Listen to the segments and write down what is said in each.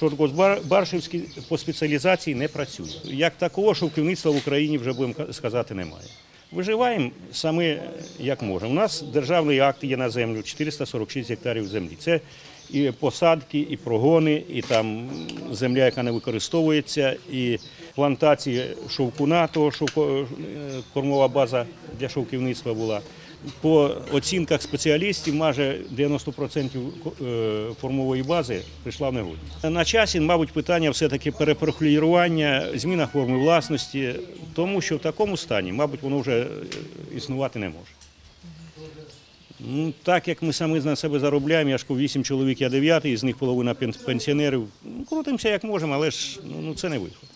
Чорткос-Баршівський по спеціалізації не працює. Як такого шовківництва в Україні вже будемо сказати немає. Виживаємо саме як можемо. У нас державний акт є на землю 446 гектарів землі. Це і посадки, і прогони, і там земля, яка не використовується, і плантації шовкуна, того шовко, е, кормова база для шовківництва була. По оцінках спеціалістів майже 90% е, формової бази прийшла в негодність. На часі, мабуть, питання все-таки перепрофілірування, зміна форми власності, тому що в такому стані, мабуть, воно вже існувати не може. Ну, так як ми самі на себе заробляємо, я ж кажу, 8 чоловік, я 9, із них половина пен- пенсіонерів. Ну, крутимося як можемо, але ж ну, ну, це не виход.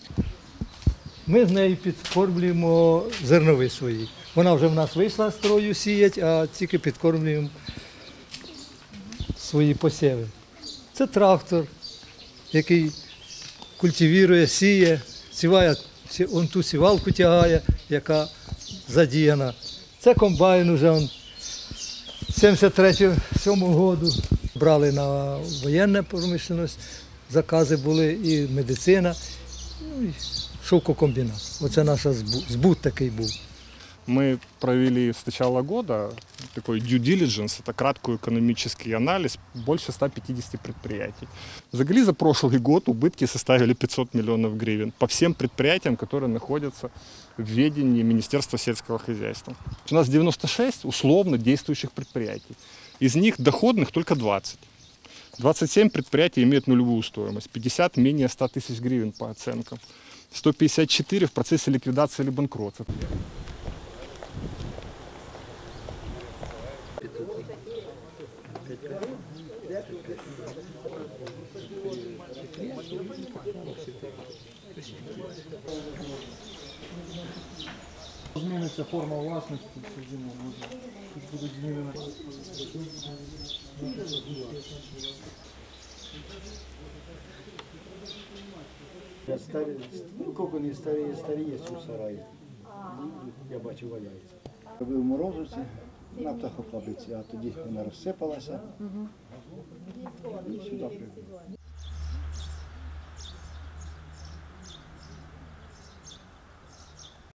Ми з нею підкормлюємо зернові свої. Вона вже в нас вийшла з строю сіять, а тільки підкормлюємо свої посіви. Це трактор, який культивірує, сіє, сіває, сі- он ту сівалку тягає, яка задіяна. Це комбайн уже он 73-7 году. Брали на воєнну промисловість, закази були і медицина, ну, і шовкокомбінат. Оце наш збут такий був. Мы провели с начала года такой due diligence, это краткий экономический анализ, больше 150 предприятий. Взагалі за прошлый год убытки составили 500 миллионов гривен по всем предприятиям, которые находятся в ведении Министерства сельского хозяйства. У нас 96 условно действующих предприятий. Из них доходных только 20. 27 предприятий имеют нулевую стоимость, 50 менее 100 тысяч гривен по оценкам. 154 в процессе ликвидации или банкротства. Зміниться форма власності, зиму може. Тут будуть змінені. Старі, ну, кокони старі, старі є у сараї. Я бачу, валяється. Робив морозивці на птахофабриці, а тоді вона розсипалася. І сюди.